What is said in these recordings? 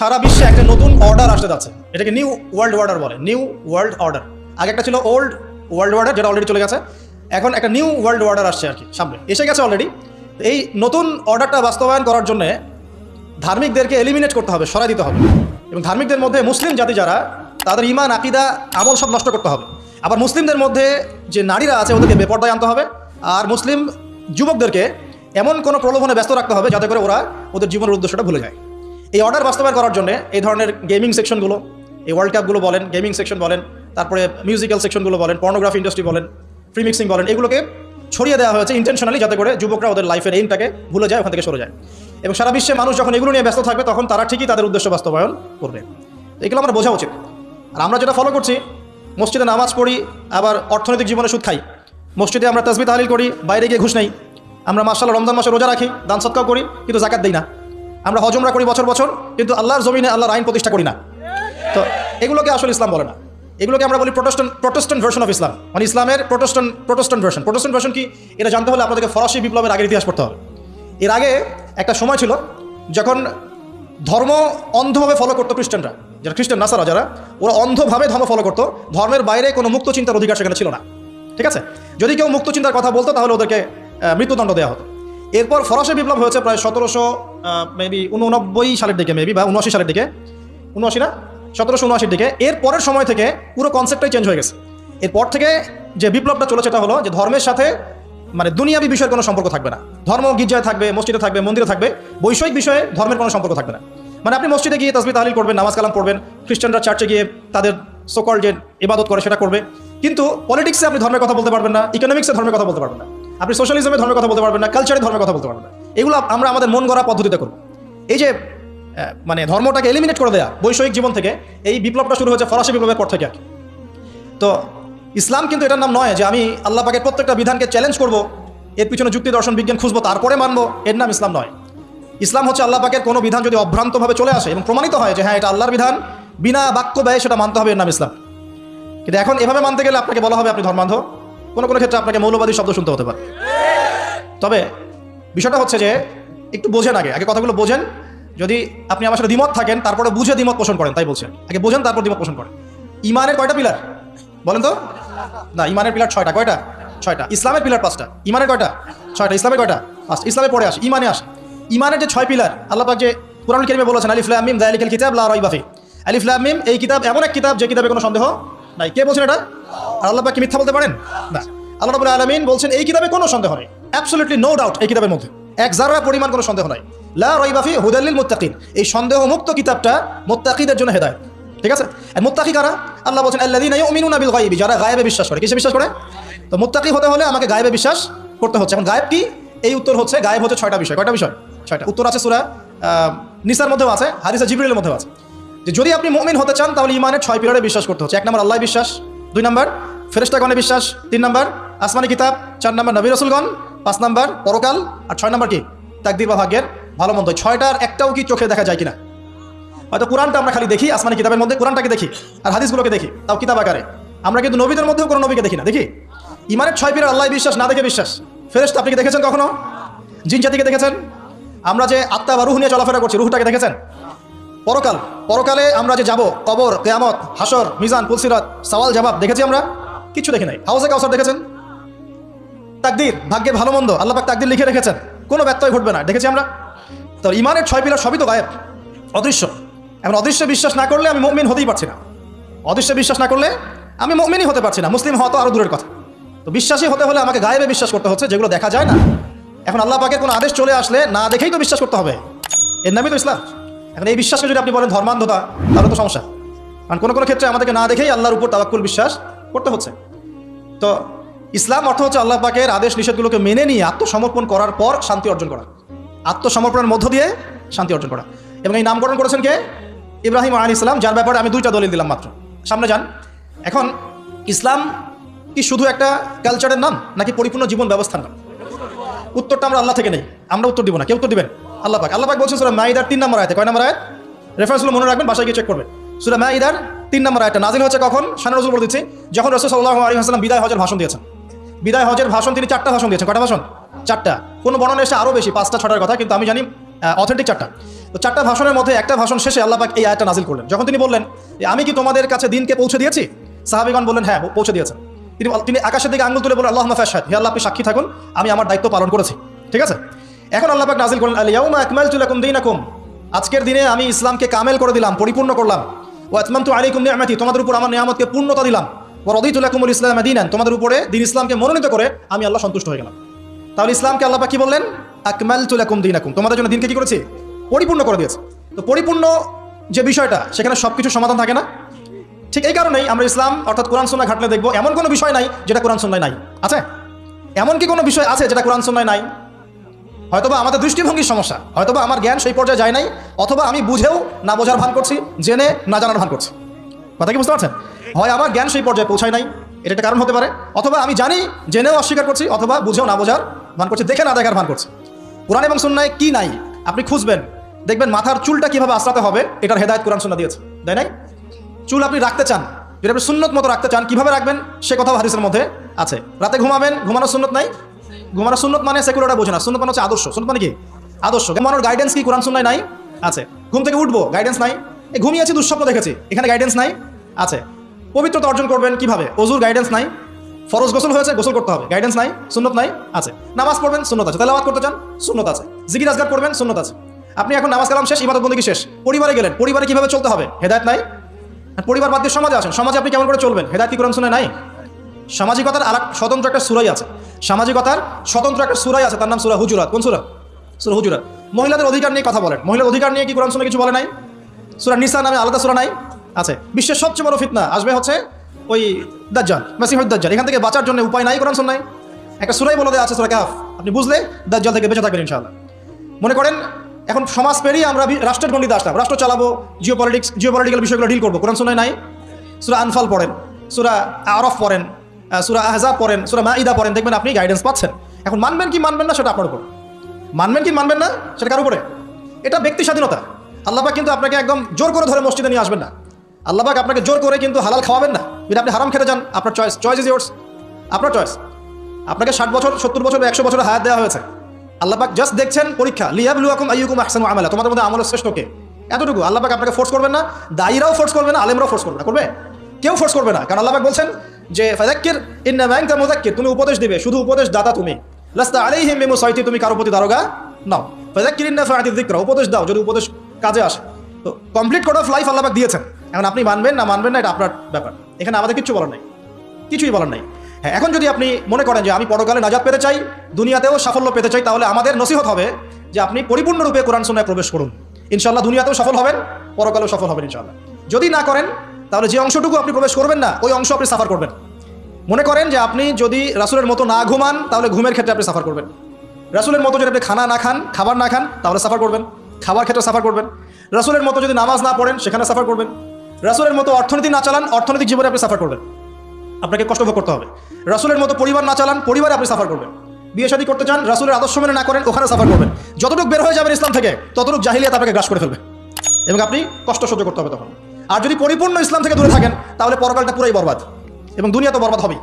সারা বিশ্বে একটা নতুন অর্ডার আসতে যাচ্ছে। এটাকে নিউ ওয়ার্ল্ড অর্ডার বলে নিউ ওয়ার্ল্ড অর্ডার আগে একটা ছিল ওল্ড ওয়ার্ল্ড অর্ডার যেটা অলরেডি চলে গেছে। এখন একটা নিউ ওয়ার্ল্ড অর্ডার আসছে আর কি, সামনে। এসে গেছে অলরেডি এই নতুন অর্ডারটা বাস্তবায়ন করার জন্য ধার্মিকদেরকে এলিমিনেট করতে হবে, সরাই দিতে হবে। এবং ধার্মিকদের মধ্যে মুসলিম জাতি যারা, তাদের ইমান আকিদা, আমল সব নষ্ট করতে হবে। আবার মুসলিমদের মধ্যে যে নারীরা আছে, ওদেরকে বেপর্দায় আনতে হবে। আর মুসলিম যুবকদেরকে এমন কোনো প্রলোভনে ব্যস্ত রাখতে হবে যাতে করে ওরা ওদের জীবনের উদ্দেশ্যটা ভুলে যায়। এই অর্ডার বাস্তবায়ন করার জন্য এই ধরনের গেমিং সেকশনগুলো এই ওয়ার্ল্ড কাপগুলো বলেন গেমিং সেকশন বলেন, তারপরে মিউজিক্যাল সেকশনগুলো বলেন পর্নোগ্রাফি ইন্ডাস্ট্রি বলেন ফ্রি মিক্সিং বলেন, এগুলোকে ছড়িয়ে দেওয়া হয়েছে ইন্টেনশনালি যাতে করে যুবকরা ওদের লাইফের এইমটাকে ভুলে যায়, ওখান থেকে সরে যায়। এবং সারা বিশ্বে মানুষ যখন এগুলো নিয়ে ব্যস্ত থাকবে, তখন তারা ঠিকই তাদের উদ্দেশ্য বাস্তবায়ন করবে। এগুলো আমরা বোঝা উচিত। আর আমরা যেটা ফলো করছি, মসজিদে নামাজ পড়ি, আবার অর্থনৈতিক জীবনে সুদ খাই। মসজিদে আমরা তসবি তাহলিল করি, বাইরে গিয়ে ঘুষ নেই। আমরা মার্শাল্লাহ রমজান মাসে রোজা রাখি, দান সৎকাও করি, কিন্তু জাকাত দিই না। আমরা হজমরা করি বছর বছর, কিন্তু আল্লাহর জমিনে আল্লাহর আইন প্রতিষ্ঠা করি না। তো এগুলোকে আসলে ইসলাম বলে না। এগুলোকে আমরা বলি protestant protestant version of Islam মানে ইসলামের protestant protestant version protestant version কি? এটা জানতে হলে আপনাদেরকে ফরাসি বিপ্লবের আগের ইতিহাস পড়তে হবে। এর আগে একটা সময় ছিল যখন ধর্ম অন্ধভাবে ফলো করতো খ্রিস্টানরা। যারা খ্রিস্টান, নাসারা যারা, ওরা অন্ধভাবে ধর্ম ফলো করতো। ধর্মের বাইরে কোনো মুক্ত চিন্তার অধিকার সেখানে ছিল না। ঠিক আছে? যদি কেউ মুক্ত চিন্তার কথা বলতো, তাহলে ওদেরকে মৃত্যুদণ্ড দেওয়া হতো। এরপর ফরাসি বিপ্লব হয়েছে প্রায় সতেরোশো মেবি উননব্বই সালের দিকে মেবি বা উনআশি সালের দিকে, উনআশি না, সতেরোশো উনআশির দিকে এর পরের সময় থেকে পুরো কনসেপ্টটাই চেঞ্জ হয়ে গেছে। এরপর থেকে যে বিপ্লবটা চলেছে সেটা হলো যে ধর্মের সাথে মানে দুনিয়াবি বিষয়ের কোনো সম্পর্ক থাকবে না। ধর্ম গির্জায় থাকবে, মসজিদে থাকবে, মন্দিরে থাকবে বৈষয়িক বিষয়ে ধর্মের কোনো সম্পর্ক থাকবে না। মানে আপনি মসজিদে গিয়ে তসবি তাহলিল করবেন, নামাজ কালাম পড়বেন, খ্রিস্টানরা চার্চে গিয়ে তাদের সকল যে ইবাদত করে সেটা করবে। কিন্তু পলিটিক্সে আপনি ধর্মের কথা বলতে পারবেন না ইকোনমিক্সে ধর্মের কথা বলতে পারবেন না। আপনি সোশ্যালিজমে ধর্মের কথা বলতে পারবেন না কালচারে ধর্মের কথা বলতে পারবেন না। এগুলো আমরা আমাদের মন গড়া পদ্ধতিতে করব। এই যে মানে ধর্মটাকে এলিমিনেট করে দেয়া বৈষয়িক জীবন থেকে, এই বিপ্লবটা শুরু হয়েছে ফরাসি বিপ্লবের পর থেকে আর তো ইসলাম কিন্তু এটার নাম নয় যে আমি আল্লাহ পাকের প্রত্যেকটা বিধানকে চ্যালেঞ্জ করব, এর পিছনে যুক্তি, দর্শন, বিজ্ঞান খুঁজবো, তারপরে মানবো, এর নাম ইসলাম নয়। ইসলাম হচ্ছে আল্লাহ পাকের কোনো বিধান যদি অভ্রান্তভাবে চলে আসে এবং প্রমাণিত হয় যে হ্যাঁ এটা আল্লাহর বিধান, বিনা বাক্য ব্যয় সেটা মানতে হবে, এর নাম ইসলাম। কিন্তু এখন এভাবে মানতে গেলে আপনাকে বলা হবে আপনি ধর্মান্ধ। কোনো কোনো ক্ষেত্রে আপনাকে মৌলবাদী শব্দ শুনতে হতে পারে। তবে বিষয়টা হচ্ছে যে, একটু বোঝেন আগে আগে কথাগুলো বোঝেন। যদি আপনি আমার সাথে দ্বিমত থাকেন, তারপরে বুঝে দ্বিমত পোষণ করেন, তাই বলছেন আগে বোঝেন, তারপর দ্বিমত পোষণ করেন। ইমানের কয়টা পিলার? বলেন তো। না, ইমানের পিলার ছয়টা, কয়টা? ছয়টা। ইসলামের পিলার পাঁচটা। ইমানের কয়টা? ছয়টা। ইসলামের কয়টা? পাঁচটা ইসলামে পড়ে আসে, ইমানে আসে। ইমানের যে ছয় পিলার, আল্লাহ পাক যে কোরআন কেরিমে বলেছেন আলিফুল্লাহ মিম দায়ালিকেল কিতাব, লা রাইবাফি আলিফুল্লাহ মিম, এই কিতাব এমন এক কিতাব যে কিতাবে কোনো সন্দেহ নাই। কে বলছেন এটা? আর আল্লাহ পাক কি মিথ্যা বলতে পারেন? না। আল্লাহ আলমিন বলছেন, এই কিতাবে কোনো সন্দেহ নেই। অ্যাবসলিউটলি নো ডাউট এই কিতাবের মধ্যে। এক জাররা পরিমাণ কোনো সন্দেহ নাই। লা হুদাল্লিল মুত্তাকিন। এই সন্দেহ মুক্ত কিতাবটা মুত্তাকিদের জন্য হেদায়েত। ঠিক আছে? মোত্তাকি কারা? আল্লাহ বলছেন, আল্লাযীনা ইউমিনুনা বিল গায়বি যারা গায়েবে বিশ্বাস করে। কিসে বিশ্বাস করে? তো মুত্তাকি হতে হলে আমাকে গায়েবে বিশ্বাস করতে হচ্ছে। এখন গায়েব কি? এই উত্তর হচ্ছে, গায়েব হচ্ছে ছয়টা বিষয়। কয়টা বিষয়? ছয়টা। উত্তর আছে সূরা নিসার মধ্যেও আছে হারিসা জিবরিলের মধ্যেও আছে। যে যদি আপনি মুমিন হতে চান, তাহলে ইমানের ছয় পিলারে বিশ্বাস করতে হচ্ছে। এক নম্বর আল্লাহ বিশ্বাস। দুই নম্বর ফেরেস্তাগণে বিশ্বাস, তিন নম্বর, আসমানি কিতাব, চার নম্বর, নবী রসুলগণ, পাঁচ নম্বর, পরকাল, আর ছয় নম্বর কি? তাকদির বা ভাগ্যের ভালো মন্দ ছয়টার একটাও কি চোখে দেখা যায় কিনা? হয়তো কোরআনটা আমরা খালি দেখি, আসমানি কিতাবের মধ্যে কোরআনটাকে দেখি, আর হাদিসগুলোকে দেখি, তাও কিতাব আকারে। আমরা কিন্তু নবীদের মধ্যেও কোনো নবীকে দেখি না, দেখি? ইমানের ছয় পিলার আল্লাহ বিশ্বাস, না দেখে বিশ্বাস। ফেরেস্তা আপনি কি দেখেছেন কখনো? জিন জাতিকে দেখেছেন? আমরা যে আত্মা বা রুহ নিয়ে চলাফেরা করছি, রুহটাকে দেখেছেন? পরকাল। পরকালে আমরা যে যাব, কবর, কেয়ামত হাসর মিজান পুলসিরাত সওয়াল জবাব দেখেছি আমরা? কিছু দেখি নাই। হাউসে কাউসার দেখেছেন? তাকদির, ভাগ্যে ভালো মন্দ, আল্লাহ পাক তাকদির লিখে রেখেছেন। কোনো ব্যত্যয় ঘটবে না, দেখেছি আমরা। তো ইমানের ছয় পিলার সবই তো গায়েব। অদৃশ্য। এখন অদৃশ্য বিশ্বাস না করলে আমি মমিন হতেই পারছি না। অদৃশ্য বিশ্বাস না করলে আমি মমিনই হতে পারছি না। মুসলিম হওয়া তো আরও দূরের কথা। তো বিশ্বাসী হতে হলে আমাকে গায়েবে বিশ্বাস করতে হচ্ছে, যেগুলো দেখা যায় না। এখন আল্লাহ পাকের কোনো আদেশ চলে আসলে না দেখেই তো বিশ্বাস করতে হবে। এর নামই তো ইসলাম। এখন এই বিশ্বাসকে যদি আপনি বলেন ধর্মান্ধতা, তাহলে তো সমস্যা। কারণ কোনো কোনো ক্ষেত্রে আমাদেরকে না দেখেই আল্লাহর উপর তাবাক্কুল বিশ্বাস করতে হচ্ছে। তো ইসলাম অর্থ হচ্ছে আল্লাহ পাকের আদেশ নিষেধগুলোকে মেনে নিয়ে আত্মসমর্পণ করার পর শান্তি অর্জন করা। আত্মসমর্পণের মধ্য দিয়ে শান্তি অর্জন করা। এবং এই নামকরণ করেছেন কে? ইব্রাহিম আলী ইসলাম যার ব্যাপারে আমি দুইটা দলিল দিলাম মাত্র। সামনে যান। এখন ইসলাম কি শুধু একটা কালচারের নাম, নাকি পরিপূর্ণ জীবন ব্যবস্থার নাম? উত্তরটা আমরা আল্লাহ থেকে নেই। আমরা উত্তর দিব না। কে উত্তর দিবেন? আল্লাহ পাক। আল্লাহ পাক বলছেন সুরা মাইদার তিন নম্বর আয়তে। কয় নম্বর আয়াত? রেফারেন্সগুলো মনে রাখবেন, বাসায় গিয়ে চেক করবেন। সুরা মাইদার তিন নম্বর আয়টা নাজিল হচ্ছে কখন? সানা বলে দিচ্ছি, যখন রসুল সাল্লাহ আলী হাসলাম বিদায় হজের ভাষণ দিয়েছেন। বিদায় হজের ভাষণ তিনি চারটা ভাষণ দিয়েছেন। কটা ভাষণ? চারটা। কোনো বর্ণনা এসে আরও বেশি, পাঁচটা, ছটার কথা, কিন্তু আমি জানি অথেন্টিক চারটা। তো চারটা ভাষণের মধ্যে একটা ভাষণ শেষে আল্লাহ পাক এই আয়টা নাজিল করলেন। যখন তিনি বললেন আমি কি তোমাদের কাছে দিনকে পৌঁছে দিয়েছি? সাহাবিগণ বললেন হ্যাঁ পৌঁছে দিয়েছেন। তিনি তিনি আকাশের দিকে আঙ্গুল তুলে বলেন আল্লাহ ফাশাদ হে আল্লাহ সাক্ষী থাকুন, আমি আমার দায়িত্ব পালন করেছি। ঠিক আছে? এখন আল্লাহ পাক নাজিল করলেন আলিয়াউমা আকমালতু লাকুম দীনাকুম। আজকের দিনে আমি ইসলামকে কামেল করে দিলাম, পরিপূর্ণ করলাম। ও আতমামতু আলাইকুম নিয়ামাতি, তোমাদের উপর আমার নিয়ামতকে পূর্ণতা দিলাম। ও রদিতু লাকুমুল ইসলাম দিনান, তোমাদের উপরে দিন ইসলামকে মনোনীত করে আমি আল্লাহ সন্তুষ্ট হয়ে গেলাম। তাহলে ইসলামকে আল্লাহ কি বললেন? আকমাল তুলাকুম দিনাকুম, তোমাদের জন্য দিনকে কি করেছি? পরিপূর্ণ করে দিয়েছে। তো পরিপূর্ণ যে বিষয়টা, সেখানে সব কিছু সমাধান থাকে না। ঠিক এই কারণেই আমরা ইসলাম, অর্থাৎ কোরআন সন্না ঘাটলে দেখব, এমন কোনো বিষয় নাই যেটা কোরআন সন্ন্যায় নাই। আছে? এমন কি কোনো বিষয় আছে যেটা কোরআন সন্ন্যায় নাই? হয়তোবা আমাদের দৃষ্টিভঙ্গির সমস্যা, হয়তোবা আমার জ্ঞান সেই পর্যায়ে যায় নাই, অথবা আমি বুঝেও না বোঝার ভান করছি, জেনে না জানার ভান করছি। কথা কি বুঝতে পারছেন? হয় আমার জ্ঞান সেই পর্যায়ে পৌঁছায় নাই, এটা একটা কারণ হতে পারে, অথবা আমি জানি, জেনেও অস্বীকার করছি, অথবা বুঝেও না বোঝার ভান করছি, দেখে না দেখার ভান করছি। কোরআন এবং সুন্নায় কি নাই? আপনি খুঁজবেন, দেখবেন মাথার চুলটা কীভাবে আশ্রাতে হবে, এটার হেদায়ত কোরআন সুন্না দিয়েছে, তাই নাই? চুল আপনি রাখতে চান যেটা আপনি সুন্নত মতো রাখতে চান, কীভাবে রাখবেন, সে কথাও হাদিসের মধ্যে আছে। রাতে ঘুমাবেন, ঘুমানোর সুন্নত নাই ঘুমানোর সুন্নত মানে সেকুলারটা বোঝে না। সুন্নত মানে হচ্ছে আদর্শ। সুন্নত মানে কি? আদর্শ। ঘুমানোর গাইডেন্স কি? কোরআন, সুন্নায় নাই? আছে। ঘুম থেকে উঠবো গাইডেন্স নাই। এই ঘুমিয়েছি, দুঃস্বপ্ন দেখেছি। এখানে গাইডেন্স নাই? আছে। পবিত্রতা অর্জন করবেন কীভাবে? অজুর গাইডেন্স নাই। ফরজ গোসল হয়েছে, গোসল করতে হবে। গাইডেন্স নাই? সুন্নত নাই? আছে। নামাজ পড়বেন, সুন্নত আছে। তেলাওয়াত করতে চান? সুন্নত আছে। জিকির, আজগার করবেন, সুন্নত আছে। আপনি এখন নামাজ কালাম শেষ, ইবাদত বন্দী শেষ? পরিবারে গেলেন। পরিবারে কীভাবে চলতে হবে? হেদায়ত নাই? পরিবার বাদ দিয়ে সমাজে আসেন। সমাজে আপনি কেমন করে চলবেন? হেদায়ত কি কোরআন শুনে নাই? সামাজিকতার আর স্বতন্ত্র একটা সুরাই আছে। সামাজিকতার স্বতন্ত্র একটা সুরাই আছে, তার নাম সুরা হুজুরাত। কোন সুরা? সুরা হুজুরাত। মহিলাদের অধিকার নিয়ে কথা বলেন। মহিলার অধিকার নিয়ে কি কোরআন শুনে কিছু বলে নাই? সুরা নিসা নামে আলাদা সুরা নাই? আছে। বিশ্বের সবচেয়ে বড় ফিতনা আসবে হচ্ছে ওই দাজ্জাল, মাসিহুদ দাজ্জাল। এখান থেকে বাঁচার জন্য উপায় নাই কোরআন নাই একটা সুরাই বলে দেওয়া আছে, সুরা কাফ আপনি বুঝলে দাজ্জাল থেকে বেঁচে থাকবেন ইনশাআল্লাহ। মনে করেন, এখন সমাজ পেরিয়ে আমরা রাষ্ট্রের গণ্ডিতে আসলাম। রাষ্ট্র চালাবো জিও পলিটিক্স জিও পলিটিক্যাল বিষয়গুলো ডিল করব। কোরআন শোনায় নাই। সুরা আনফাল পড়েন। সুরা আরফ পড়েন। সুরা আহজাব পড়েন, সুরা মাইদা পড়েন, দেখবেন আপনি গাইডেন্স পাচ্ছেন। এখন মানবেন কি মানবেন না সেটা আপনার উপর? মানবেন কি মানবেন না সেটা কার উপরে? এটা ব্যক্তি স্বাধীনতা। আল্লাহবাক কিন্তু আপনাকে একদম জোর করে ধরে মসজিদে নিয়ে আসবেন না। আল্লাহবাক আপনাকে জোর করে কিন্তু হালাল খাওয়াবেন না। যদি আপনি হারাম খেতে যান আপনার চয়েস চয়েস ইজ ইয়োর্স আপনার চয়েস আপনাকে ষাট বছর, সত্তর বছর একশো বছর হায়াত দেওয়া হয়েছে। আল্লাহবাক জাস্ট দেখছেন পরীক্ষা। লিয়াবলু আকুম আইয়ুকুম আহসানু আমালা। তোমাদের মধ্যে আমলের শ্রেষ্ঠকে এতটুকু। আল্লাহবাক আপনাকে ফোর্স করবেন না। দায়ীরাও ফোর্স করবে না, আলেমরাও ফোর্স করবে না। করবে? কেউ ফোর্স করবে না। কারণ আল্লাহবাক বলছেন যে ফাজাক্কির ইন্না ম্যাংকা মুজাক্কির তুমি উপদেশ দিবে, শুধু উপদেশ দাতা তুমি। লাস্তা আলাইহিম বিমু সাইতি তুমি কারও প্রতি দারোগা নাও। ফাজাক্কির ইন্না ফাআতি যিকরা, উপদেশ দাও, যদি উপদেশ কাজে আসে। তো কমপ্লিট কোড অফ লাইফ আল্লাহবাক দিয়েছেন। এখন আপনি মানবেন না মানবেন না, এটা আপনার ব্যাপার। এখানে আমাদের কিচ্ছু বলার নাই। কিছুই বলার নাই। হ্যাঁ এখন যদি আপনি মনে করেন যে, আমি পরকালে নাজাত পেতে চাই, দুনিয়াতেও সাফল্য পেতে চাই তাহলে আমাদের নসিহত হবে যে, আপনি পরিপূর্ণরূপে কোরআন শোনায় প্রবেশ করুন। ইনশাল্লাহ দুনিয়াতেও সফল হবেন, পরকালেও সফল হবেন ইনশাল্লাহ যদি না করেন তাহলে যে অংশটুকু আপনি প্রবেশ করবেন না, ওই অংশ আপনি সাফার করবেন। মনে করেন যে আপনি যদি রাসুলের মতো না ঘুমান, তাহলে ঘুমের ক্ষেত্রে আপনি সাফার করবেন। রাসুলের মতো যদি আপনি খানা না খান, খাবার না খান, তাহলে সাফার করবেন। খাবার ক্ষেত্রে সাফার করবেন। রাসুলের মতো যদি নামাজ না পড়েন, সেখানে সাফার করবেন। রাসুলের মতো অর্থনীতি না চালান, অর্থনৈতিক জীবনে আপনি সাফার করবেন। আপনাকে কষ্ট ভোগ করতে হবে। রাসুলের মতো পরিবার না চালান, পরিবারে আপনি সাফার করবেন। বিয়ে শাদী করতে চান, রাসুলের আদর্শ মেনে না করেন, ওখানে সাফার করবেন। যতটুকু বের হয়ে যাবেন ইসলাম থেকে, ততটুকু জাহিলিয়াত আপনাকে গ্রাস করে ফেলবে। এবং আপনি কষ্ট সহ্য করতে হবে তখন। আর যদি পরিপূর্ণ ইসলাম থেকে দূরে থাকেন, তাহলে পরকালটা পুরাই বরবাদ এবং দুনিয়া তো বরবাদ হবেই।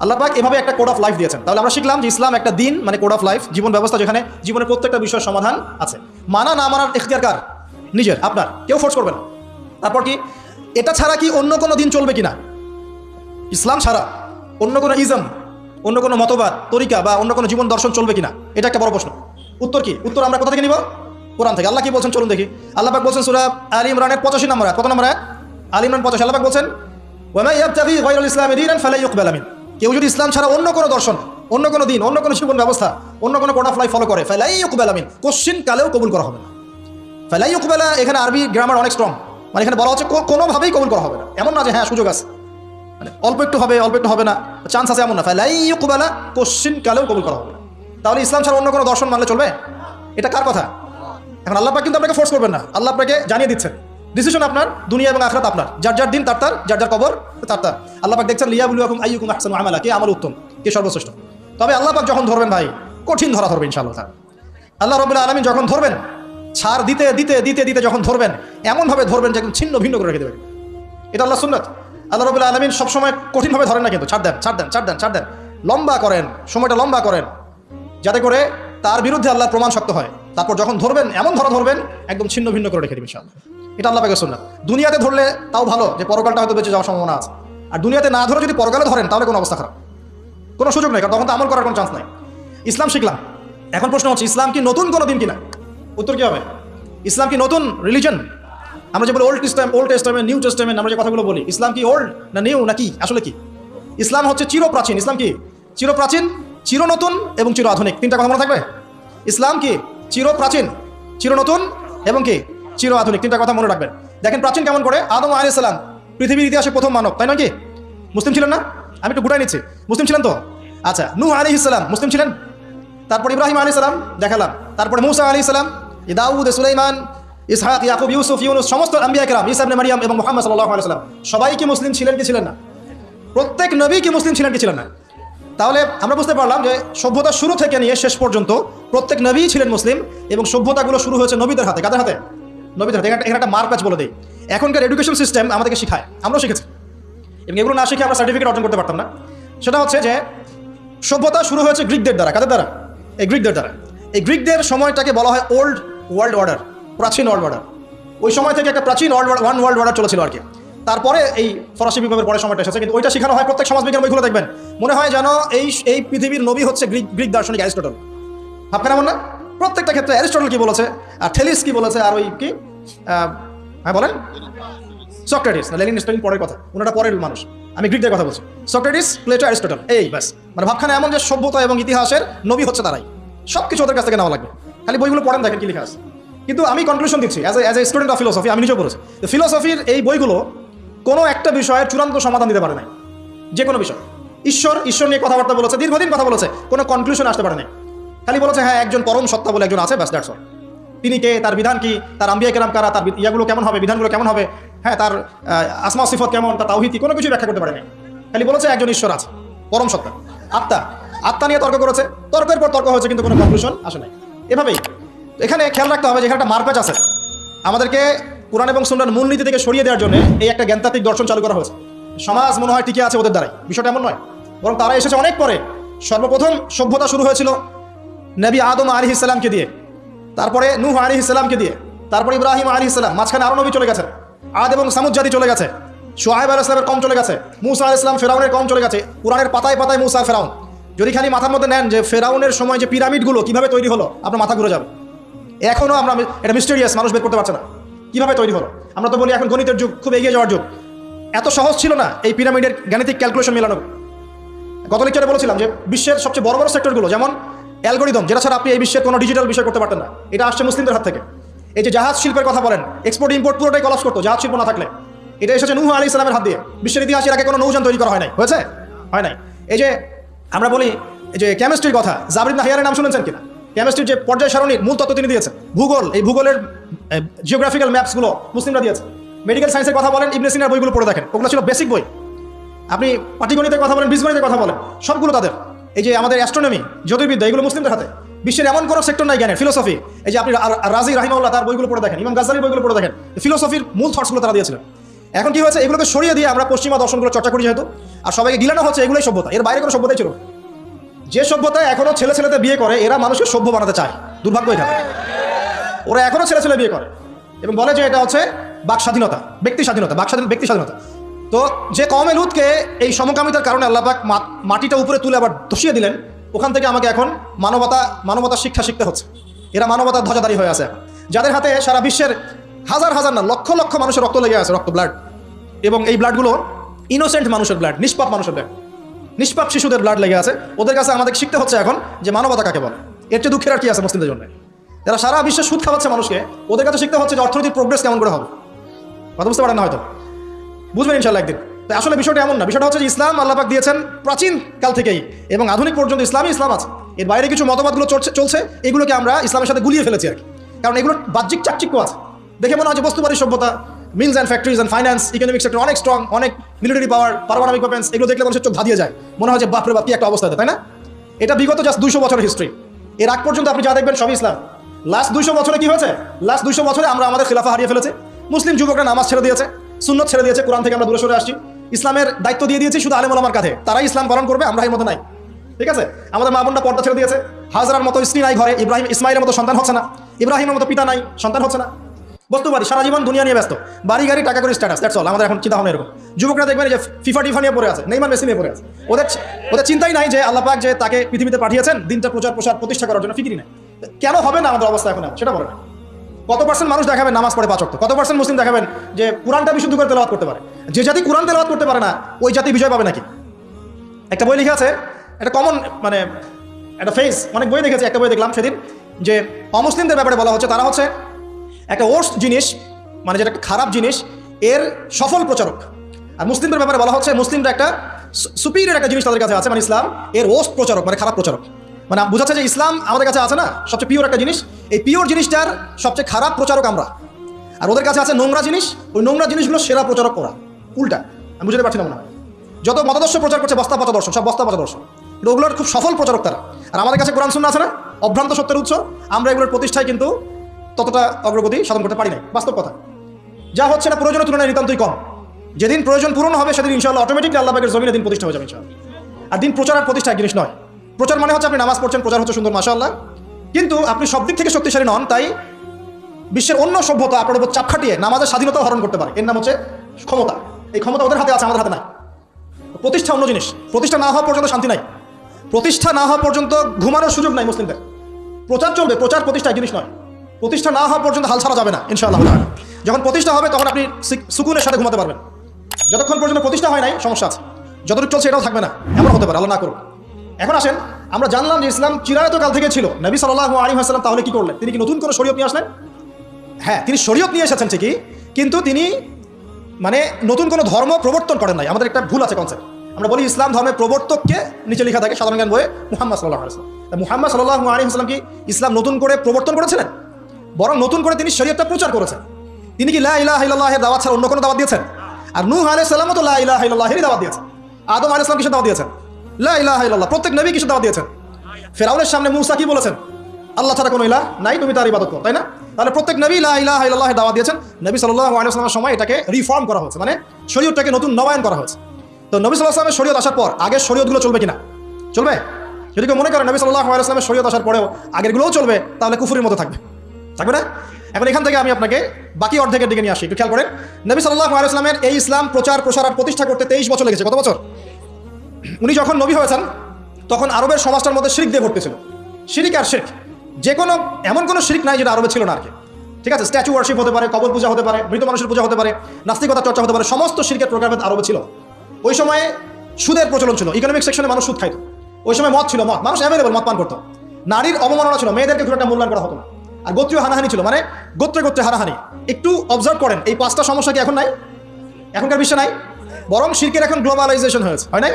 আল্লাহ পাক এভাবে একটা কোড অফ লাইফ দিয়েছেন। তাহলে আমরা শিখলাম যে ইসলাম একটা দিন মানে কোড অফ লাইফ জীবন ব্যবস্থা যেখানে জীবনের প্রত্যেকটা বিষয়ের সমাধান আছে। মানা না মানার এখতিয়ার কার? নিজের, আপনার। কেউ ফোর্স করবে না। তারপর কি? এটা ছাড়া কি অন্য কোনো দিন চলবে কিনা? ইসলাম ছাড়া। অন্য কোনো ইজম, অন্য কোনো মতবাদ, তরিকা বা অন্য কোনো জীবন দর্শন চলবে কিনা? এটা একটা বড় প্রশ্ন। উত্তর কি? উত্তর আমরা কোথা থেকে নিব? কোরআন থেকে। আল্লাহ কি বলছেন? চলুন দেখি। আল্লাহ পাক বলছেন সুরা আলী ইমরানের পঁচাশি নম্বর। কত নম্বর? আলী ইমরান পঁচাশি। আল্লাহ বলছেন ওয়ামা ইয়াবতাগি গায়রাল কেউ যদি ইসলাম ছাড়া অন্য কোনো দর্শন, অন্য কোনো দিন, অন্য কোনো জীবন ব্যবস্থা, অন্য কোনো কোড অফ লাইফ ফলো করে, ফালা ইউকবাল মিন। কোশ্চিন কালেও কবুল করা হবে না। ফালাই এখানে আরবি গ্রামার অনেক স্ট্রং মানে এখানে বলা হচ্ছে কোনোভাবেই কবুল করা হবে না। এমন না যে হ্যাঁ সুযোগ আছে। মানে অল্প একটু হবে, অল্প একটু হবে না। চান্স আছে এমন না। ফালাই ইউকবালা কোশ্চিন কালেও কবুল করা হবে না। তাহলে ইসলাম ছাড়া অন্য কোনো দর্শন মানলে চলবে? এটা কার কথা? এখন আল্লাহ কিন্তু আপনাকে ফোর্স করবেন না। আল্লাহ আপনাকে জানিয়ে দিচ্ছেন ডিসিশন আপনার, দুনিয়া এবং আখরাত আপনার। যার যার দিন, তার তার, যার যার কবর, তার তার। আল্লাহ পাক দেখছেন লিয়া বুলুয়াকুম আইয়ুকুম আহসানু আমালা কে আমার উত্তম, কে সর্বশ্রেষ্ঠ। তবে আল্লাহ পাক যখন ধরবেন ভাই, কঠিন ধরা ধরবেন ইনশাআল্লাহ আল্লাহ রবুল্লা আলমিন যখন ধরবেন, ছাড় দিতে দিতে দিতে দিতে যখন ধরবেন, এমনভাবে ধরবেন যে একদম ছিন্ন ভিন্ন করে রেখে দেবেন। এটা আল্লাহ সুন্নত। আল্লাহ রবুল্লা আলমিন সবসময় কঠিনভাবে ধরেন না কিন্তু। ছাড় দেন ছাড় দেন ছাড় দেন ছাড় দেন। লম্বা করেন, সময়টা লম্বা করেন। যাতে করে তার বিরুদ্ধে আল্লাহর প্রমাণ শক্ত হয়। তারপর যখন ধরবেন, এমন ধরা ধরবেন, একদম ছিন্ন ভিন্ন করে রেখে দিবেন এটা আল্লাহ পাকে শুনলাম দুনিয়াতে ধরলে তাও ভালো, যে পরকালটা হয়তো বেঁচে যাওয়ার সম্ভাবনা আছে। আর দুনিয়াতে না ধরে যদি পরকালে ধরেন, তাহলে কোনো অবস্থা খারাপ। কোনো সুযোগ নেই, কারণ তখন তো আমল করার কোনো চান্স নাই। ইসলাম শিখলাম। এখন প্রশ্ন হচ্ছে, ইসলাম কি নতুন কোনো দিন কিনা? উত্তর কি হবে? ইসলাম কি নতুন রিলিজন আমরা যে বলি old testam old testament new testament আমরা যে কথাগুলো বলি, ইসলাম কি ওল্ড না নিউ না কি? আসলে কি? ইসলাম হচ্ছে চিরপ্রাচীন। ইসলাম কি? চিরপ্রাচীন চির নতুন এবং চির আধুনিক। তিনটা কথা মনে থাকবে? ইসলাম কি চিরপ্রাচীন চির নতুন এবং কি? চির আধুনিক। তিনটা কথা মনে রাখবেন। দেখেন প্রাচীন কেমন করে? আদম আলাইহিস সালাম পৃথিবীর ইতিহাসে প্রথম মানব, তাই নয় কি? মুসলিম ছিলেন না? আমি একটু গুটাই নিচ্ছি। মুসলিম ছিলেন তো? আচ্ছা নু আলাইহিস সালাম মুসলিম ছিলেন? তারপর ইব্রাহিম আলী সালাম দেখালাম। তারপরে মুসা আলী সালাম দাউদ, সুলাইমান, ইসহাক, ইয়াকুব, ইউসুফ, ইউনুস, সমস্ত আম্বিয়া কেরাম ইসাবনে মারিয়াম এবং মোহাম্মদ সাল্লাহ আলি সাল্লাম। সবাই কি মুসলিম ছিলেন কি ছিলেন না? প্রত্যেক নবী কি মুসলিম ছিলেন কি ছিলেন না? তাহলে আমরা বুঝতে পারলাম যে সভ্যতা শুরু থেকে নিয়ে শেষ পর্যন্ত প্রত্যেক নবী ছিলেন মুসলিম এবং সভ্যতাগুলো শুরু হয়েছে নবীদের হাতে, কাদের হাতে? নবীদের হাতে। এখানে একটা মার্কাজ বলে দিই। এখনকার এডুকেশন সিস্টেম আমাদেরকে শেখায়। আমরাও শিখেছি। এবং এগুলো না শিখে আমরা সার্টিফিকেট অর্জন করতে পারতাম না। সেটা হচ্ছে যে সভ্যতা শুরু হয়েছে গ্রিকদের দ্বারা। কাদের দ্বারা? এই গ্রিকদের দ্বারা। এই গ্রিকদের সময়টাকে বলা হয় ওল্ড ওয়ার্ল্ড অর্ডার প্রাচীন ওয়ার্ল্ড অর্ডার ওই সময় থেকে একটা প্রাচীন ওয়ার্ল্ড ওয়ান ওয়ার্ল্ড অর্ডার চলেছিল আর কি। তারপরে এই ফরাসি বিপ্লবের পরে সময়টা এসেছে, কিন্তু ওইটা শেখানো হয় প্রত্যেক সমাজবিজ্ঞান বইগুলো দেখবেন। মনে হয় যেন এই এই পৃথিবীর নবী হচ্ছে গ্রিক গ্রিক দার্শনিক অ্যারিস্টটল। ভাববেন এমন না? প্রত্যেকটা ক্ষেত্রে অ্যারিস্টটল কি বলেছে? আর ঠেলিস কি বলেছে? আর ওই কি? হ্যাঁ বলেন। সক্রেটিস। না, লেনিন স্টালিন পরের কথা। ওনারা পরের মানুষ। আমি গ্রিকদের কথা বলছি। Socrates, Plato, Aristotle. এই, ব্যাস। মানে ভাবখানে এমন যে সভ্যতা এবং ইতিহাসের নবী হচ্ছে তারাই। সব কিছু ওদের কাছ থেকে নেওয়া লাগবে। খালি বইগুলো পড়েন দেখেন কি লেখা আছে। কিন্তু আমি কনক্লুশন দিচ্ছি as a student of philosophy আমি নিজেও বলেছি। ফিলোসফির এই বইগুলো কোনো একটা বিষয়ের চূড়ান্ত সমাধান দিতে পারে নাই। যে কোনো বিষয়। ঈশ্বর ঈশ্বর নিয়ে কথাবার্তা বলেছে, দীর্ঘদিন কথা বলেছে, কোনো কনক্লুশন আসতে পারে নাই। খালি বলেছে হ্যাঁ একজন পরম সত্তা বলে একজন আছে, ব্যাস দ্যাটস তিনি কে, তার বিধান কি, তার আম্বিয়া কেরাম কারা, তার ইয়াগুলো কেমন হবে, বিধানগুলো কেমন হবে হ্যাঁ তার আসমা সিফত কেমন, তার তাওহিতি কোনো কিছু ব্যাখ্যা করতে পারে নাই। খালি বলেছে, একজন ঈশ্বর আছে, পরম সত্তা। আত্মা আত্মা নিয়ে তর্ক করেছে, তর্কের পর তর্ক হয়েছে, কিন্তু কোনো কনক্লুশন আসে নাই। এভাবেই। এখানে খেয়াল রাখতে হবে যে এখানে একটা মার্কাজ আছে। আমাদেরকে কোরআন এবং সুন্নার মূলনীতি থেকে সরিয়ে দেওয়ার জন্য এই একটা জ্ঞানতাত্ত্বিক দর্শন চালু করা হয়েছে। সমাজ মনে হয় টিকে আছে ওদের দ্বারাই। বিষয়টা এমন নয়। বরং তারা এসেছে অনেক পরে। সর্বপ্রথম সভ্যতা শুরু হয়েছিল নবী আদম আলী ইসলামকে দিয়ে। তারপরে নূহ আলী ইসলামকে দিয়ে। তারপরে ইব্রাহিম আলী ইসলাম মাঝখানে আরও নবী চলে গেছে। আদ এবং সামুদ জাতি চলে গেছে। সোহাইব আল ইসলামের কম চলে গেছে। মুসা আল ইসলাম ফেরাউনের কম চলে গেছে। কোরআনের পাতায় পাতায় মুসা ফেরাউন। যদি খালি মাথার মধ্যে নেন যে ফেরাউনের সময় যে পিরামিডগুলো কীভাবে তৈরি হলো, আপনার মাথা ঘুরে যাবে। এখনও আমরা এটা মিস্টেরিয়াস মানুষ বের করতে পারছে না। কীভাবে তৈরি হলো? আমরা তো বলি এখন গণিতের যুগ, খুব এগিয়ে যাওয়ার যুগ। এত সহজ ছিল না এই পিরামিডের গাণিতিক ক্যালকুলেশন মেলানো। গত লেকচারে বলেছিলাম যে বিশ্বের সবচেয়ে বড় বড় সেক্টরগুলো যেমন অ্যালগোরিদম যেটা ছাড়া আপনি এই বিশ্বের কোনো ডিজিটাল বিষয় করতে পারতেন না, এটা আসছে মুসলিমদের হাত থেকে। এই যে জাহাজ শিল্পের কথা বলেন এক্সপোর্ট ইম্পোর্ট পুরোটাই কলাপস করতো, জাহাজ শিল্প না থাকলে। এটা এসেছে নুহ আলী ইসলামের হাত দিয়ে। বিশ্বের ইতিহাসের আগে কোনো নৌযান তৈরি করা হয় নাই। হয়েছে? হয় নাই। এই যে আমরা বলি, এই যে কেমিস্ট্রির কথা জাবরিদ নাহিয়ারের নাম শুনেছেন কিনা? কেমিস্ট্রির যে পর্যায় সারণীর মূল তত্ত্ব তিনি দিয়েছেন, ভূগোল। এই ভূগোলের জিওগ্রাফিক্যাল ম্যাপসগুলো মুসলিমরা দিয়েছে। মেডিকেল সায়েন্সের কথা বলেন ইবনে সিনার বইগুলো পড়ে দেখেন। ওগুলো ছিল বেসিক বই। আপনি পাটিগণিতের কথা বলেন, বীজগণিতের কথা বলেন, সবগুলো তাদের। এই যে আমাদের অ্যাস্ট্রোনমি জ্যোতির্বিদ্যা, এগুলো মুসলিমদের হাতে। বিশ্বের এমন কোনো সেক্টর নাই জ্ঞানের ফিলোসফি এই যে আপনি রাজি রাহিমাউল্লাহ তার বইগুলো পড়ে দেখেন, ইমাম গাজালির বইগুলো পড়ে দেখেন ফিলোসফির মূল থটসগুলো তারা দিয়েছিলেন। এখন কি হয়েছে? এগুলোকে সরিয়ে দিয়ে আমরা পশ্চিমা দর্শনগুলো চর্চা করি যেহেতু, আর সবাইকে গিলানো হচ্ছে, এগুলোই সভ্যতা। এর বাইরে কোনো সভ্যতাই ছিল যে সভ্যতায় এখনও ছেলে ছেলেতে বিয়ে করে, এরা মানুষকে সভ্য বানাতে চায়, দুর্ভাগ্য এখানে। ওরা এখনও ছেলে ছেলে বিয়ে করে। এবং বলে যে এটা হচ্ছে বাক স্বাধীনতা, ব্যক্তি স্বাধীনতা, বাক স্বাধীন ব্যক্তি স্বাধীনতা। তো যে কমে লুতকে এই সমকামিতার কারণে আল্লাপাক মাটিটা উপরে তুলে আবার ধসিয়ে দিলেন, ওখান থেকে আমাকে এখন মানবতা মানবতার শিক্ষা শিখতে হচ্ছে। এরা মানবতার ধ্বজাদারি হয়ে আছে যাদের হাতে সারা বিশ্বের হাজার হাজার না, লক্ষ লক্ষ মানুষের রক্ত লেগে আছে, রক্ত ব্লাড এবং এই ব্লাডগুলো ইনোসেন্ট মানুষের ব্লাড নিষ্পাপ মানুষের ব্লাড নিষ্পাপ শিশুদের ব্লাড লেগে আছে। ওদের কাছে আমাদের শিখতে হচ্ছে এখন যে মানবতা কাকে বলে। এর চেয়ে দুঃখের আর কি আছে মুসলিমদের জন্য? যারা সারা বিশ্বে সুদ খাওয়াচ্ছে মানুষকে ওদের কাছে শিখতে হচ্ছে যে অর্থনৈতিক প্রোগ্রেস কেমন করে হবে। কথা বুঝতে পারেন না হয়তো? বুঝবেন ইনশাল্লাহ একদিন। তো আসলে বিষয়টা এমন না। বিষয়টা হচ্ছে যে ইসলাম আল্লাপাক দিয়েছেন প্রাচীন কাল থেকেই এবং আধুনিক পর্যন্ত ইসলামই ইসলাম আছে। এর বাইরে কিছু মতবাদগুলো চলছে চলছে, এগুলোকে আমরা ইসলামের সাথে গুলিয়ে ফেলেছি আর কি। কারণ এগুলো বাহ্যিক চাকচিক্য আছে। দেখে মনে হয় যে বস্তুবাদী সভ্যতা mills and factories and finance economic sector অনেক স্ট্রং অনেক মিলিটারি পাওয়ার পারমাণবিক ওয়েপেন্স এগুলো দেখলে মানুষের চোখ ধাঁধিয়ে যায়। মনে হয় যে বাপরে বাপ, কি একটা অবস্থা তাই না? এটা বিগত জাস্ট দুশো বছরের হিস্ট্রি এর আগ পর্যন্ত আপনি যা দেখবেন সবই ইসলাম। লাস্ট দুশো বছরে কি হয়েছে? লাস্ট দুশো বছরে আমরা আমাদের খেলাফা হারিয়ে ফেলেছি। মুসলিম যুবকরা নামাজ ছেড়ে দিয়েছে, সুন্নত ছেড়ে দিয়েছে, কোরআন থেকে আমরা দূরে সরে আসছি। ইসলামের দায়িত্ব দিয়ে দিয়েছি শুধু আলেম আমার কাছে তারাই ইসলাম পালন করবে আমরা এর মধ্যে নাই। ঠিক আছে? আমাদের মা বোনটা পর্দা ছেড়ে দিয়েছে। হাজরার মতো স্ত্রী নাই ঘরে, ইব্রাহিম, ইসমাইলের মতো সন্তান হচ্ছে না। ইব্রাহিমের মতো পিতা নাই, সন্তান হচ্ছে না। বস্তু পারি সারা জীবন দুনিয়া নিয়ে ব্যস্ত। বাড়ি, গাড়ি, টাকা করে স্ট্যাটাস দ্যাটস অল আমাদের এখন চিন্তা ভাবনা এরকম। যুবকরা দেখবেন এই যে ফিফা টিফা নিয়ে পড়ে আছে, নেইমার মেসি নিয়ে পড়ে আছে। ওদের ওদের চিন্তাই নাই যে আল্লাহ পাক যে তাকে পৃথিবীতে পাঠিয়েছেন, দিনটা প্রচার প্রসার প্রতিষ্ঠা করার জন্য, ফিকিরি নাই। কেন হবে না আমাদের অবস্থা এখন সেটা বলে। কত পার্সেন্ট মানুষ দেখাবেন নামাজ পড়ে পাচক কত পার্সেন্ট মুসলিম দেখাবেন যে কোরআনটা বিশুদ্ধ করে তেলাওয়াত করতে পারে? যে জাতি কোরআন তেলাওয়াত করতে পারে না, ওই জাতি বিজয় পাবে নাকি? একটা বই লিখে আছে, একটা কমন মানে একটা ফেস অনেক বই দেখেছি, একটা বই দেখলাম সেদিন, যে অমুসলিমদের ব্যাপারে বলা হচ্ছে, তারা হচ্ছে একটা ওর্স জিনিস মানে যেটা একটা খারাপ জিনিস, এর সফল প্রচারক। আর মুসলিমদের ব্যাপারে বলা হচ্ছে, মুসলিমরা একটা সুপিরিয়র একটা জিনিস তাদের কাছে আছে মানে ইসলাম, এর ওস্ট প্রচারক মানে খারাপ প্রচারক। মানে বোঝাচ্ছে যে ইসলাম আমাদের কাছে আছে না? সবচেয়ে পিওর একটা জিনিস। এই পিওর জিনিসটার সবচেয়ে খারাপ প্রচারক আমরা। আর ওদের কাছে আছে নোংরা জিনিস। ওই নোংরা জিনিসগুলো সেরা প্রচারক করা উল্টা। আমি বুঝতে পারছি না। মনে যত মতাদর্শ প্রচার করছে, বস্তা পচা দর্শন, সব বস্তা পচা দর্শন। ওগুলোর খুব সফল প্রচারক তারা। আর আমাদের কাছে কোরআন শূন্য আছে না? অভ্রান্ত সত্যের উৎস। আমরা এগুলোর প্রতিষ্ঠায় কিন্তু ততটা অগ্রগতি সাধন করতে পারি নাই। বাস্তব কথা। যা হচ্ছে না, প্রয়োজনের তুলনায় নিতান্তই কম। যেদিন প্রয়োজন পূরণ হবে, সেদিন ইনশাল্লাহ অটোমেটিকলি আল্লাহ পাকের জমিনে দিন প্রতিষ্ঠা হয়ে যাবে ইনশাল্লাহ আর দিন প্রচার আর প্রতিষ্ঠা জিনিস নয়। প্রচার মানে হচ্ছে আপনি নামাজ পড়ছেন, প্রচার হচ্ছে সুন্দর, মাশাআল্লাহ। কিন্তু আপনি সব দিক থেকে শক্তিশালী নন, তাই বিশ্বের অন্য সভ্যতা আপনার উপর চাপ খাটিয়ে নামাজের স্বাধীনতা হরণ করতে পারে। এর নাম হচ্ছে ক্ষমতা। এই ক্ষমতা ওদের হাতে আছে, আমাদের হাতে নাই। প্রতিষ্ঠা অন্য জিনিস। প্রতিষ্ঠা না হওয়া পর্যন্ত শান্তি নাই। প্রতিষ্ঠা না হওয়া পর্যন্ত ঘুমানোর সুযোগ নাই মুসলিমদের। প্রচার চলবে, প্রচার, প্রতিষ্ঠা জিনিস নয়। প্রতিষ্ঠা না হওয়া পর্যন্ত হাল ছাড়া যাবে না, ইনশাআল্লাহ। যখন প্রতিষ্ঠা হবে, তখন আপনি সুকুনের সাথে ঘুমাতে পারবেন। যতক্ষণ পর্যন্ত প্রতিষ্ঠা হয় নাই, সমস্যা আছে। যতটুকু চলছে, এটাও থাকবে না। এমন হতে পারে, আল্লাহ না করুক। এখন আসেন, আমরা জানলাম যে ইসলাম চিরায়ত কাল থেকে ছিল। নবী সাল্লাহ আলী হাসলাম তাহলে কি করলেন? তিনি কি নতুন কোনো শরীয়ত নিয়ে আসলেন? হ্যাঁ তিনি শরীয়ত নিয়ে এসেছেন ঠিকই, কিন্তু তিনি মানে নতুন কোনো ধর্ম প্রবর্তন করেন নাই। আমাদের একটা ভুল আছে কনসেপ্ট আমরা বলি ইসলাম ধর্মের প্রবর্তককে নিচে লেখা থাকে সাধারণ জ্ঞান বইয়ে মুহাম্মদ সাল্লাহ আলাইসলাম তা মুহাম্মদ সাল্লাহ হাসলাম কি ইসলাম নতুন করে প্রবর্তন করেছিলেন? বরং নতুন করে তিনি শরীয়তটা প্রচার করেছেন। তিনি কি লা ইলাহা ইল্লাল্লাহের দাওয়াত ছাড়া অন্য কোনো দাওয়াত দিয়েছেন? আর নূহ আলাইহিস সালামও তো লা ইলাহা ইল্লাল্লাহেরই দাওয়াত দিয়েছেন। আদম আলাইহিস সালাম কিসের দাওয়াত দিয়েছেন? লা ইলাহা ইল্লাল্লাহ। প্রত্যেক নবী কিসের দাওয়া দিয়েছেন। ফেরাউনের সামনে মুসা কি বলেছেন? আল্লাহ ছাড়া কোনো ইলাহ নাই, তুমি তার ইবাদত করো, তাই না? তাহলে প্রত্যেক নবী লা ইলাহা ইল্লাল্লাহের দাওয়াত দিয়েছেন। নবী আলাইহি সময় এটাকে রিফর্ম করা হয়েছে। মানে শরীয়তটাকে নতুন নবায়ন করা হয়েছে। তো নবী আলাইহি শরীয়ত আসার পর আগের শরীয়তগুলো চলবে কিনা? চলবে? যদি কেউ মনে করে নবী সাল্লাল্লাহু আলাইহি শরীয়ত আসার পরেও আগেরগুলোও চলবে, তাহলে কুফুরের মতো থাকবে। থাকবে না? এখন এখান থেকে আমি আপনাকে বাকি অর্ধেকের দিকে নিয়ে আসি। একটু খেয়াল করেন। নবী সাল্লাহ আলাইসলামের এই ইসলাম প্রচার প্রসার প্রতিষ্ঠা করতে তেইশ বছর লেগেছে। কত বছর? উনি যখন নবী হয়েছেন, তখন আরবের সমাজটার মধ্যে শিরিক দিয়ে ভর্তি শিরিক আর শিরিক। যে কোনো, এমন কোনো শিরিক নাই যেটা আরবে ছিল না আর কি। ঠিক আছে? স্ট্যাচু ওয়ার্শিপ হতে পারে, কবর পূজা হতে পারে, মৃত মানুষের পূজা হতে পারে নাস্তিকতা চর্চা হতে পারে, সমস্ত শিরকের প্রোগ্রাম আরবে ছিল। ওই সময়ে সুদের প্রচলন ছিল। ইকোনমিক সেকশনে মানুষ সুদ খাইতো। ওই সময় মদ ছিল, মদ। মানুষ অ্যাভেলেবল মদ পান করতো। নারীর অবমাননা ছিল, মেয়েদেরকে খুব একটা মূল্যায়ন করা হতো না। আর গোত্রীয় হানাহানি ছিল মানে গোত্রে গোত্রে হানাহানি। একটু অবজার্ভ করেন, এই পাঁচটা সমস্যা কি এখন নাই? এখনকার বিশ্বে নাই? বরং শিল্পের এখন গ্লোবালাইজেশন হয়েছে। হয় নাই?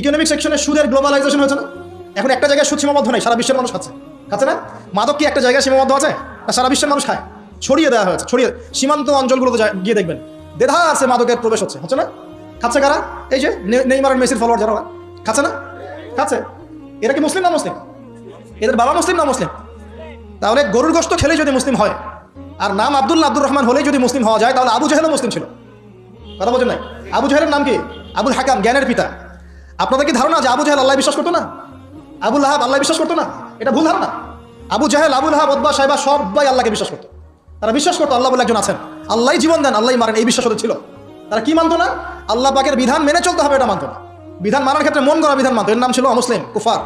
ইকোনমিক সেকশনে সুদের গ্লোবালাইজেশন হয়েছে না? এখন একটা জায়গায় সুদ সীমাবদ্ধ নেই, সারা বিশ্বের মানুষ খাচ্ছে। খাচ্ছে না? মাদক কি একটা জায়গায় সীমাবদ্ধ আছে? না, সারা বিশ্বের মানুষ খায়। ছড়িয়ে দেওয়া হয়েছে, ছড়িয়ে সীমান্ত অঞ্চলগুলোতে গিয়ে দেখবেন। দেধা আছে মাদকের প্রবেশ হচ্ছে হচ্ছে না? খাচ্ছে কারা? এই যে নেইমার মেসির ফলোয়ার যারা খাচ্ছে না? খাচ্ছে। এরা কি মুসলিম না মুসলিম? এদের বাবা মুসলিম না মুসলিম? তাহলে গরুর গোস্ত খেলেই যদি মুসলিম হয়, আর নাম আব্দুল্লাহ আব্দুর রহমান হলেই যদি মুসলিম হওয়া যায়, তাহলে আবু জাহেলও মুসলিম ছিল। কথা বলছেন নাই? আবু জাহেলের নাম কি? আবুল হাকাম, জ্ঞানের পিতা। আপনাদের কি ধারণা যে আবু জাহেল আল্লাহ বিশ্বাস করতো না? আবুল আহাব আল্লাহ বিশ্বাস করতো না? এটা ভুল ধারণা। আবু জাহেল, আবুল আহাব অদ্বা সাহেবা সবাই আল্লাহকে বিশ্বাস করতো। তারা বিশ্বাস করতো আল্লাহ বলে একজন আছেন। আল্লাহ জীবন দেন, আল্লাহ মারেন, এই বিশ্বাস ছিল। তারা কি মানতো না? আল্লাহ পাকের বিধান মেনে চলতে হবে, এটা মানতো না। বিধান মানার ক্ষেত্রে মন করা বিধান মানতো। এর নাম ছিল অমুসলিম, কুফার।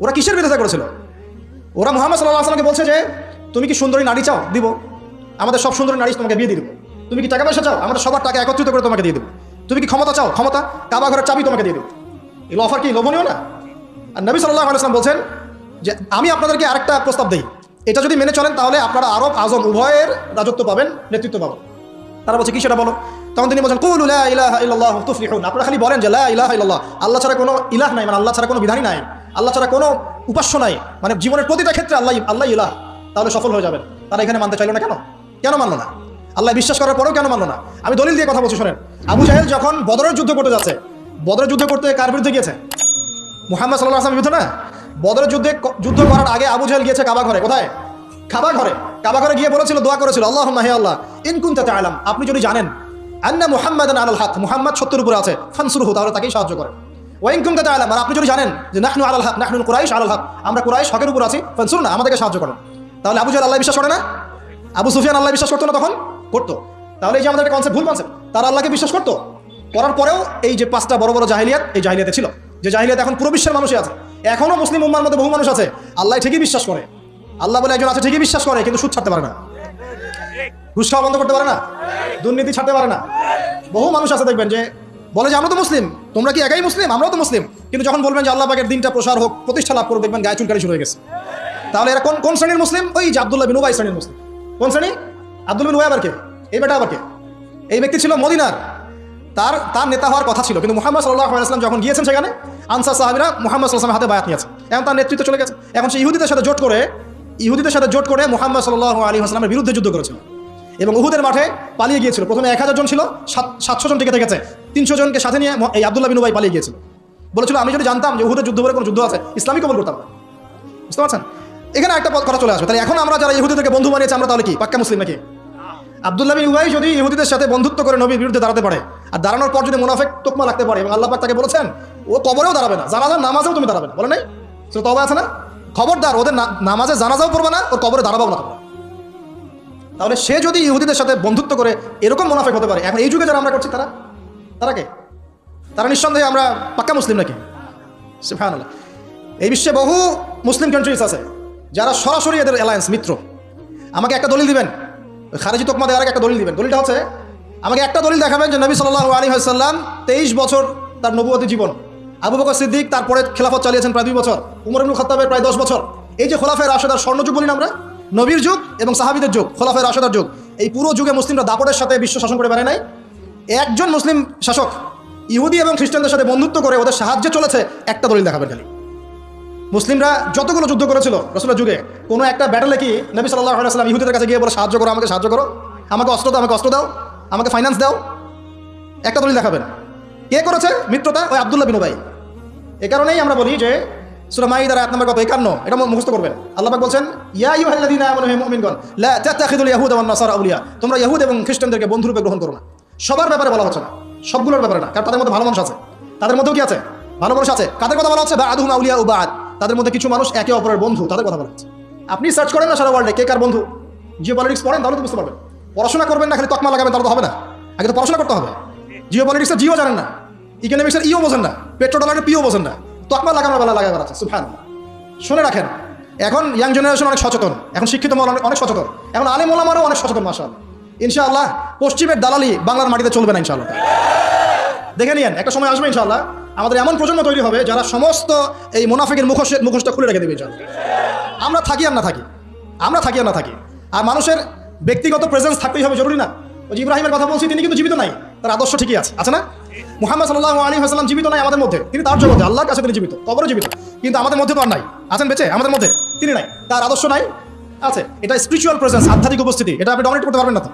ওরা কিসের বিরোধিতা করেছিল? ওরা মোহাম্মদ সাল্লাহ আসলামকে বলছে যে, তুমি কি সুন্দরী নারী চাও? দিব। আমাদের সব সুন্দরী নারী তোমাকে বিয়ে দিয়ে দেবো। তুমি কি টাকা পয়সা চাও? আমাদের সবার টাকা একত্রিত করে তোমাকে দিয়ে দেবো। তুমি কি ক্ষমতা চাও? ক্ষমতা? কাবা ঘরের চাবি তোমাকে দিয়ে দেবো। এগুলো অফার কি লোভনীয় না? আর নবী সাল্লাহ আলাইসলাম বলছেন যে, আমি আপনাদেরকে আরেকটা প্রস্তাব দিই। এটা যদি মেনে চলেন, তাহলে আপনারা আরব আজম উভয়ের রাজত্ব পাবেন, নেতৃত্ব পাবেন। তারা বলছে কি সেটা বলো? তখন তিনি বলছেন, কুল ইলাহা ইল্লাল্লাহ তুফলিহুন। আপনারা খালি বলেন যে ইলাহা ইল্লাল্লাহ। আল্লাহ ছাড়া কোনো ইলাহ নাই মানে আল্লাহ ছাড়া কোনো বিধানই নাই। আল্লাহ ছাড়া কোনো উপাস্য নাই। মানে জীবনের প্রতিটা ক্ষেত্রে আল্লাহ আল্লাহ ইলাহ। তাহলে সফল হয়ে যাবেন। তারা এখানে মানতে চাইলো না কেন? কেন মানলো না? আল্লাহ বিশ্বাস করার পরেও কেন মানলো না? আমি দলিল দিয়ে কথা বলছি, শোনেন। আবু জাহেল যখন বদরের যুদ্ধ করতে যাচ্ছে বদরের যুদ্ধ করতে কার বিরুদ্ধে গিয়েছে? মুহাম্মদ সাল্লাহ আসলাম বিরুদ্ধে না? বদরের যুদ্ধে যুদ্ধ করার আগে আবু জাহেল গিয়েছে কাবা ঘরে। কোথায়? কাবা ঘরে। কাবা ঘরে গিয়ে বলেছিল, দোয়া করেছিল আল্লাহ হে আল্লাহ ইনকুন তাতে আলাম আপনি যদি জানেন, আন্না মুহাম্মাদ আল হাত, মুহাম্মদ সত্যের উপরে আছে, ফানসুরহু, তাহলে তাকেই সাহায্য করে। ওয়াইন কুম তাতে আলাম আর আপনি যদি জানেন যে নাহনু আলাল হক নাহনু কুরাইশ আলাল হক, আমরা কুরাইশ হকের উপর আছি, ফানসুর না, আমাদেরকে সাহায্য করেন। তাহলে আবু জাল আল্লাহ বিশ্বাস করে না? আবু সুফিয়ান আল্লাহ বিশ্বাস করতো না তখন? করতো। তাহলে এই যে আমাদের একটা কনসেপ্ট ভুল কনসেপ্ট তারা আল্লাহকে বিশ্বাস করতো? করার পরেও এই যে পাঁচটা বড় বড় জাহিলিয়াত, এই জাহিলিয়াতে ছিল। যে জাহিলিয়াত এখন পুরো বিশ্বের মানুষই আছে। এখনও মুসলিম উম্মার মধ্যে বহু মানুষ আছে। আল্লাহ ঠিকই বিশ্বাস করে। আল্লাহ বলে একজন আছে, ঠিকই বিশ্বাস করে, কিন্তু সুদ ছাড়তে পারে না। ঘুষ খাওয়া বন্ধ করতে পারে না? দুর্নীতি ছাড়তে পারে না? বহু মানুষ আছে, দেখবেন যে বলে যে, আমরা তো মুসলিম। তোমরা কি একাই মুসলিম? আমরাও তো মুসলিম। কিন্তু যখন বলবেন যে, আল্লাহ পাকের দিনটা প্রসার হোক, প্রতিষ্ঠা লাভ করুক, দেখবেন গায়ে চুলকারি শুরু হয়ে গেছে। তাহলে এরা কোন কোন শ্রেণির মুসলিম? ওই যে আব্দুল্লাহ বিন উবাই শ্রেণির মুসলিম। কোন শ্রেণি? আব্দুল বিন উবাই আবার কে? এই বেটা আবার কে? এই ব্যক্তি ছিল মদিনার। তার তার নেতা হওয়ার কথা ছিল। কিন্তু মোহাম্মদ সাল্লাহ যখন গিয়েছেন সেখানে, আনসার সাহাবিরা মোহাম্মদ সাল্লামের হাতে বায়াত নিয়েছে এখন তার নেতৃত্ব চলে গেছে। এখন সে ইহুদিদের সাথে জোট করে, ইহুদিদের সাথে জোট করে মোহাম্মদ সাল্লাহ আলী আসলামের বিরুদ্ধে যুদ্ধ করেছিল। এবং উহুদের মাঠে পালিয়ে গিয়েছিল। প্রথমে এক হাজার জন ছিল, সাত- সাতশো জন টিকে থেকেছে। তিনশো জনকে সাথে নিয়ে এই আব্দুল্লাহ বিন উবাই পালিয়ে গিয়েছিল। বলেছিল, আমি যদি জানতাম যে উহুদের যুদ্ধ বলে কোনো যুদ্ধ আছে ইসলামী কবল করতাম বুঝতে পারছেন? এখানে একটা কথা চলে আসবে। তাহলে এখন আমরা যারা ইহুদিদেরকে বন্ধু বানিয়েছি, আমরা তাহলে কি? পাক্কা মুসলিম নাকি? আব্দুল্লাহ বিন উবাই যদি ইহুদিদের সাথে বন্ধুত্ব করে নবীর বিরুদ্ধে দাঁড়াতে পারে, আর দাঁড়ানোর পর যদি মুনাফেক তোকমা লাগতে পারে, এবং আল্লাহ পাক তাকে বলেছেন, ও কবরেও দাঁড়াবে না, জানাজার নামাজেও তুমি দাঁড়াবে না। বলে নাই? সে তবে আছে না? খবরদার, ওদের নামাজে জানাজাও পড়বে না, ওর কবরে দাঁড়াবো না তাহলে সে যদি ইহুদিদের সাথে বন্ধুত্ব করে, এরকম মুনাফেক হতে পারে। এখন এই যুগে যারা আমরা করছি, তারা? তারা কে? তারা নিঃসন্দেহে আমরা পাক্কা মুসলিম নাকি? সুবহানাল্লাহ। এই বিশ্বে বহু মুসলিম কান্ট্রিজ আছে, যারা সরাসরি এদের অ্যালায়েন্স মিত্র। আমাকে একটা দলিল দিবেন? খারেজি তোকমা দেওয়ার আগে একটা দলিল দিবেন। দলিলটা হচ্ছে, আমাকে একটা দলিল দেখাবেন যে নবী সাল্লাহ আলী হাসাল্লাম তেইশ বছর তার নবুয়তী জীবন। আবু বকর সিদ্দিক তারপরে খেলাফত চালিয়েছেন প্রায় দুই বছর। উমর খাত্তাবের প্রায় দশ বছর। এই যে খোলাফের রাশেদার স্বর্ণযুগ বলি আমরা, নবীর যুগ এবং সাহাবিদের যুগ খোলাফের রাশেদার যুগ। এই পুরো যুগে মুসলিমরা দাপটের সাথে বিশ্ব শাসন করে বেড়ায় নাই। একজন মুসলিম শাসক, ইহুদি এবং খ্রিস্টানদের সাথে বন্ধুত্ব করে ওদের সাহায্যে চলেছে, একটা দলিল দেখাবেন খালি। মুসলিমরা যতগুলো যুদ্ধ করেছিল রসুলের যুগে, কোনো একটা ব্যাটেলে কি নবী সাল্লাহ আলাইসালাম ইহুদের কাছে গিয়ে বলে, সাহায্য করো, আমাকে সাহায্য করো, আমাকে অস্ত্র দাও, আমাকে অস্ত্র দাও, আমাকে ফাইন্যান্স দাও। একটা দলিল দেখাবেন। কে করেছে? মিত্রতা ওই আবদুল্লাহ বিনু ভাই এ কারণেই আমরা বলি যে এটা করবেন। আল্লাহ বলছেন তোমরা এবং খ্রিস্টানদেরকে গ্রহণ সবার ব্যাপারে বলা হচ্ছে না। সবগুলোর ব্যাপারে না, কারণ তাদের মধ্যে ভালো মানুষ আছে। তাদের মধ্যেও কি আছে? ভালো মানুষ আছে। কাদের কথা বলা হচ্ছে? তাদের মধ্যে কিছু মানুষ একে অপরের বন্ধু, তাদের কথা বলা হচ্ছে। আপনি সার্চ করেন না সারা ওয়ার্ল্ডে কে কার বন্ধু? জিও পলিটিক্স পড়েন, তাহলে তো বুঝতে পারবেন। পড়াশোনা করবেন না, খালি তকমা লাগাবেন, তাহলে তো হবে না। আগে তো পড়াশোনা করতে হবে। জিও পলিটিক্সের জিও জানেন না। ইকোনমিক্সের ইও বোঝেন না। পেট্রো ডলারের পিও বোঝেন না। তকমা লাগানোর বেলা লাগাবার আছে সুফান শুনে রাখেন, এখন ইয়াং জেনারেশন অনেক সচেতন, এখন শিক্ষিত মহল অনেক- সচেতন। এখন আলিম ওলামারও অনেক সচেতন মাসাল ইনশাআল্লাহ, পশ্চিমের দালালি বাংলার মাটিতে চলবে না, ইনশাআল্লাহ। দেখে নিয়েন, একটা সময় আসবে, ইনশাআল্লাহ। আমাদের এমন প্রজন্ম তৈরি হবে যারা সমস্ত এই মুনাফিকের মুখোশ মুখোশটা খুলে রেখে দেবে ইনশাআল্লাহ আমরা থাকি আর না থাকি। আমরা থাকি আর না থাকি। আর মানুষের ব্যক্তিগত প্রেজেন্স থাকতেই হবে, জরুরি না। ওই ইব্রাহিমের কথা বলছি, তিনি কিন্তু জীবিত নাই। তার আদর্শ ঠিকই আছে। আছে না? মুহাম্মদ সাল্লাহ আলী হাসলাম জীবিত নাই আমাদের মধ্যে। তিনি তার জগতে, আল্লাহর কাছে তিনি জীবিত, কবরও জীবিত। কিন্তু আমাদের মধ্যে তো আর নাই। আছেন বেঁচে? আমাদের মধ্যে তিনি নাই। তার আদর্শ নাই। আছে। এটা স্পিরিচুয়াল প্রেজেন্স আধ্যাত্মিক উপস্থিতি। এটা আপনি ডমিনেট করতে পারবেন না তো।